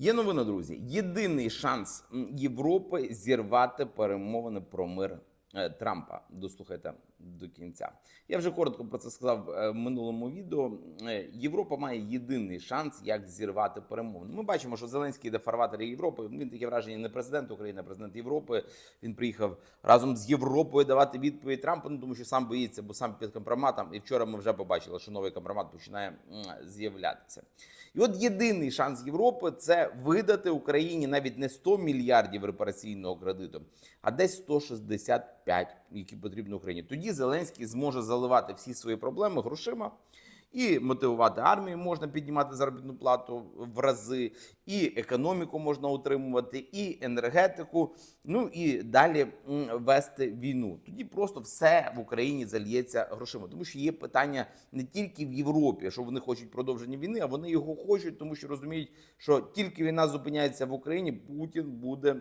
Є новина, друзі. Єдиний шанс Європи зірвати перемовини про мир Трампа. Дослухайте до кінця. Я вже коротко про це сказав е, в минулому відео. Е, Європа має єдиний шанс, як зірвати перемовини. Ми бачимо, що Зеленський йде фарватері Європи. Він таке враження не президент України, а президент Європи. Він приїхав разом з Європою давати відповідь Трампу. Ну тому що сам боїться, бо сам під компроматом. І вчора ми вже побачили, що новий компромат починає з'являтися. І от єдиний шанс Європи це видати Україні навіть не 100 мільярдів репараційного кредиту, а десь 165, які потрібні Україні. Тоді Зеленський зможе заливати всі свої проблеми грошима. І мотивувати армію можна піднімати заробітну плату в рази, і економіку можна утримувати, і енергетику. Ну і далі вести війну. Тоді просто все в Україні зальється грошима, тому що є питання не тільки в Європі, що вони хочуть продовження війни, а вони його хочуть, тому що розуміють, що тільки війна зупиняється в Україні, Путін буде.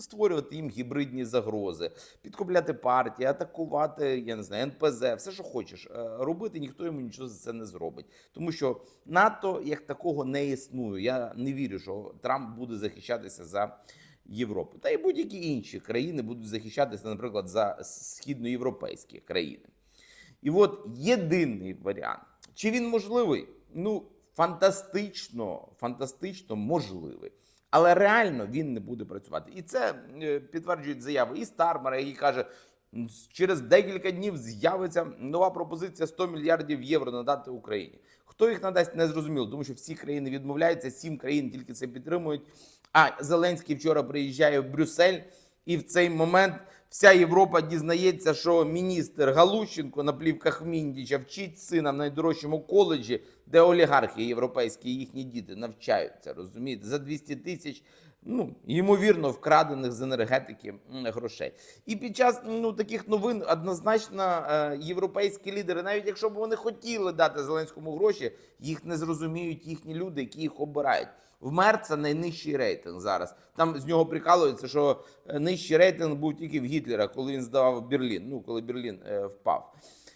Створювати їм гібридні загрози, підкупляти партії, атакувати, я не знаю, НПЗ, все, що хочеш е, робити, ніхто йому нічого за це не зробить. Тому що НАТО як такого не існує. Я не вірю, що Трамп буде захищатися за Європу. Та й будь-які інші країни будуть захищатися, наприклад, за східноєвропейські країни. І от єдиний варіант, чи він можливий? Ну, фантастично, фантастично можливий. Але реально він не буде працювати. І це е, підтверджують заяви і Стармера, який каже, через декілька днів з'явиться нова пропозиція 100 мільярдів євро надати Україні. Хто їх надасть, не зрозуміло, тому що всі країни відмовляються, сім країн тільки це підтримують. А Зеленський вчора приїжджає в Брюссель, і в цей момент вся Європа дізнається, що міністр Галущенко на плівках Міндіча вчить сина в найдорожчому коледжі, де олігархи європейські, їхні діти навчаються. Розумієте, за 200 тисяч. Ну, ймовірно, вкрадених з енергетики грошей. І під час ну, таких новин однозначно е, європейські лідери, навіть якщо б вони хотіли дати Зеленському гроші, їх не зрозуміють їхні люди, які їх обирають. В мер найнижчий рейтинг зараз. Там з нього прикалується, що е, нижчий рейтинг був тільки в Гітлера, коли він здавав Берлін. Ну коли Берлін е, впав.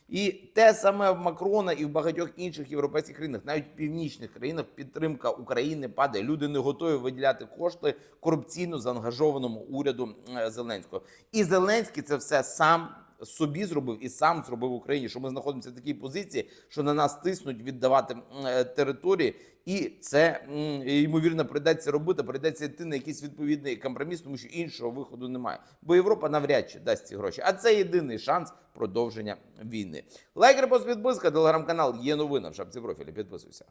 І те саме в Макрона і в багатьох інших європейських країнах, навіть в північних країнах, підтримка України падає. Люди не готові виділяти кошти корупційно заангажованому уряду е, Зеленського. І Зеленський це все сам собі зробив і сам зробив в Україні, що ми знаходимося в такій позиції, що на нас тиснуть віддавати е, території, і це ймовірно прийдеться робити. Прийдеться йти на якийсь відповідний компроміс, тому що іншого виходу немає. Бо Європа навряд чи дасть ці гроші. А це єдиний шанс продовження війни. Лайк, репост, підписка, телеграм-канал є новина в шапці профілі. Підписуйся.